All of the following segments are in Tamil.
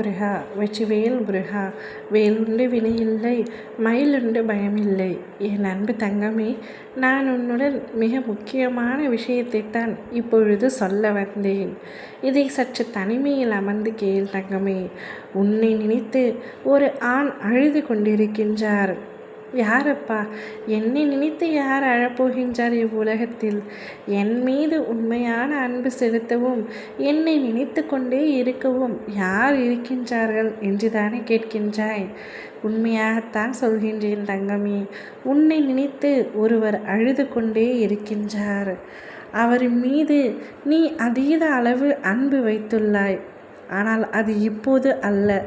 முருகா வெற்றிவேல் முருகா வேலுண்டு வினையில்லை மயிலுண்டு பயமில்லை. என் அன்பு தங்கமே நான் உன்னுடன் மிக முக்கியமான விஷயத்தைத்தான் இப்பொழுது சொல்ல வந்தேன். இதை சற்று தனிமையில் அமர்ந்து கேள் தங்கமே. உன்னை நினைத்து ஒரு ஆண் அழுது கொண்டிருக்கின்றார். யாரப்பா? என்னை நினைத்து யார் அழப்போகின்றார் இவ்வுலகத்தில்? என் மீது உண்மையான அன்பு செலுத்தவும் என்னை நினைத்து கொண்டே இருக்கவும் யார் இருக்கின்றார்கள் என்றுதானே கேட்கின்றாய். உண்மையாகத்தான் சொல்கின்றேன் தங்கமே உன்னை நினைத்து ஒருவர் அழுது கொண்டே இருக்கின்றார். அவர் மீது நீ அதீத அளவு அன்பு வைத்துள்ளாய். ஆனால் அது இப்போது அல்ல.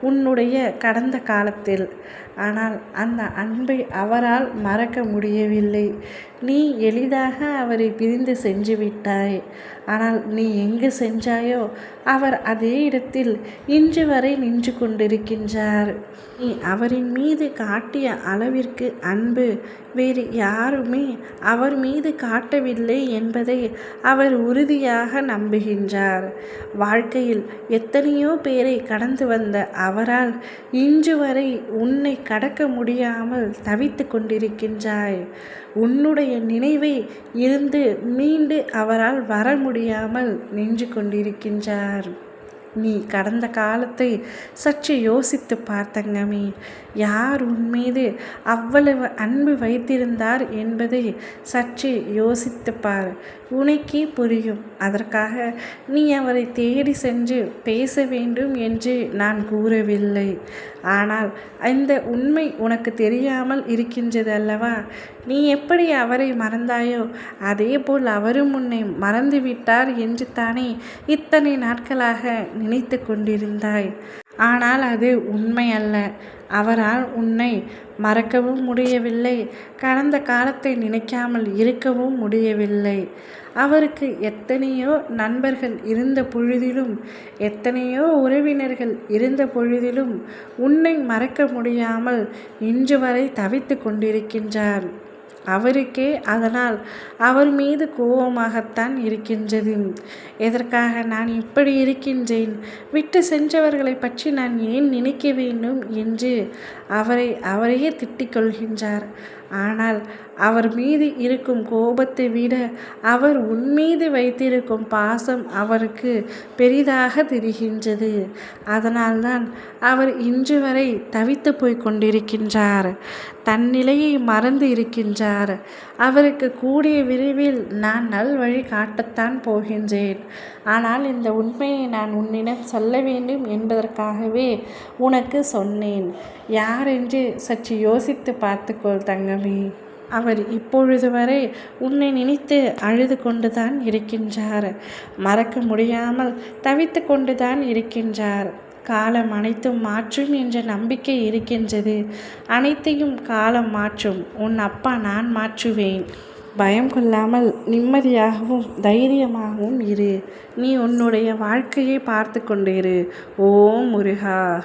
உன்னுடைய கடந்த காலத்தில் ஆனால் அந்த அன்பை அவரால் மறக்க முடியவில்லை. நீ எளிதாக அவரை பிரிந்து சென்று விட்டாய். ஆனால் நீ எங்கு சென்றாயோ அவர் அதே இடத்தில் இன்று வரை நின்று கொண்டிருக்கின்றார். நீ அவரின் மீது காட்டிய அளவிற்கு அன்பு வேறு யாருமே அவர் மீது காட்டவில்லை என்பதை அவர் உறுதியாக நம்புகின்றார். வாழ்க்கையில் எத்தனையோ பேரை கடந்து வந்த அவரால் இன்று வரை உன்னை கடக்க முடியாமல் தவித்து கொண்டிருக்கின்றாய். உன்னுடைய நினைவை இருந்து மீண்டு அவரால் வர முடியாமல் நின்று கொண்டிருக்கின்றார். நீ கடந்த காலத்தை சற்று யோசித்து பார்த்தங்கமே. யார் உன் மீது அவ்வளவு அன்பு வைத்திருந்தார் என்பதை சற்று யோசித்து பார். உனக்கே புரியும். அதற்காக நீ அவரை தேடி சென்று பேச வேண்டும் என்று நான் கூறவில்லை. ஆனால் இந்த உண்மை உனக்கு தெரியாமல் இருக்கின்றது அல்லவா நீ எப்படி அவரை மறந்தாயோ அதே போல் அவரும் உன்னை மறந்துவிட்டார் என்று தானே இத்தனை நாட்களாக நினைத்து கொண்டிருந்தாய். ஆனால் அது உண்மை அல்ல அவரால் உன்னை மறக்கவும் முடியவில்லை. கடந்த காலத்தை நினைக்காமல் இருக்கவும் முடியவில்லை. அவருக்கு எத்தனையோ நண்பர்கள் இருந்த பொழுதிலும் எத்தனையோ உறவினர்கள் இருந்த பொழுதிலும் உன்னை மறக்க முடியாமல் இன்று வரை தவித்து கொண்டிருக்கின்றார். அவருக்கே அதனால் அவர் மீது கோபமாகத்தான் இருக்கின்றது. எதற்காக நான் இப்படி இருக்கின்றேன்? விட்டு சென்றவர்களை பற்றி நான் ஏன் நினைக்க வேண்டும் என்று அவரை அவரையே திட்டிக் கொள்கின்றார். ஆனால் அவர் மீது இருக்கும் கோபத்தை விட அவர் உன்மீது வைத்திருக்கும் பாசம் அவருக்கு பெரிதாக தெரிகின்றது. அதனால்தான் அவர் இன்று வரை தவித்து போய் கொண்டிருக்கின்றார். தன் நிலையை மறந்து இருக்கின்றார். அவருக்கு கூடிய விரைவில் நான் நல் வழி காட்டத்தான் போகின்றேன். ஆனால் இந்த உண்மையை நான் உன்னிடம் சொல்ல வேண்டும் என்பதற்காகவே உனக்கு சொன்னேன். யார் என்று சற்று யோசித்து பார்த்துக்கொள் தங்கம். அவர் இப்பொழுது வரை உன்னை நினைத்து அழுது கொண்டுதான் இருக்கின்றார். மறக்க முடியாமல் தவித்து கொண்டுதான் இருக்கின்றார். காலம் அனைத்தும் மாற்றும் என்ற நம்பிக்கை இருக்கின்றது. அனைத்தையும் காலம் மாற்றும். உன் அப்பா நான் மாற்றுவேன். பயம் கொள்ளாமல் நிம்மதியாகவும் தைரியமாகவும் இரு. நீ உன்னுடைய வாழ்க்கையை பார்த்து கொண்டு இரு ஓ முருகா.